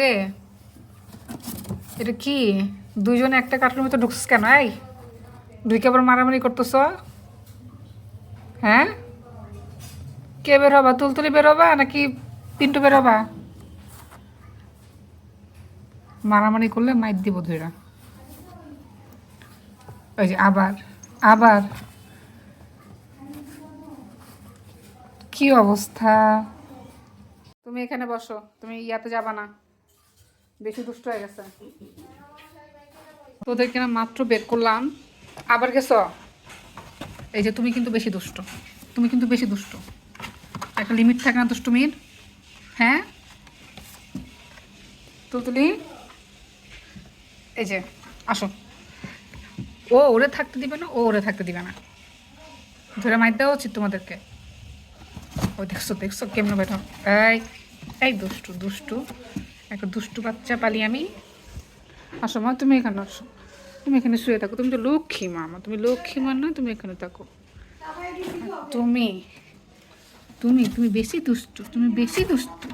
রে এটা কি? দুইজনে একটা কাঠের মতো ঢুকছিস কেন? এই, ঢুকে আবার মারামারি করতেছ? হ্যাঁ? কে বের হবা, তুলতুলি বের হবা নাকি পিন্টু বের হবা? মারামারি করলে মাইর দিব ধৈরা ওই যে আবার আবার। কি অবস্থা? তুমি এখানে বসো, তুমি ইয়াতে যাবা না। বেশি দুষ্ট হয়ে গেছে। তোদেরকে মাত্র বের করলাম। আবার গেছ? এই যে তুমি কিন্তু বেশি দুষ্ট। তুমি কিন্তু বেশি দুষ্ট। একটা লিমিট থাকে না দুষ্টুমির। হ্যাঁ? তুলতুলি? এই যে, আসো। ও ওরে থাকতে দিবে না, ও ওরে থাকতে দিবে না। ধরে মাইর দেওয়া উচিত তোমাদেরকে। ও দেখছ দেখছ কেমন বেঠো এই এই দুষ্টু দুষ্টু। একটা দুষ্টু বাচ্চা পালি আমি। আসো মা, তুমি এখানে আসো। তুমি এখানে শুয়ে থাকো। তুমি তো লক্ষ্মী মা আমার তুমি লক্ষ্মী মা না, তুমি এখানে থাকো। তুমি তুমি তুমি বেশি দুষ্টু, তুমি বেশি দুষ্টু।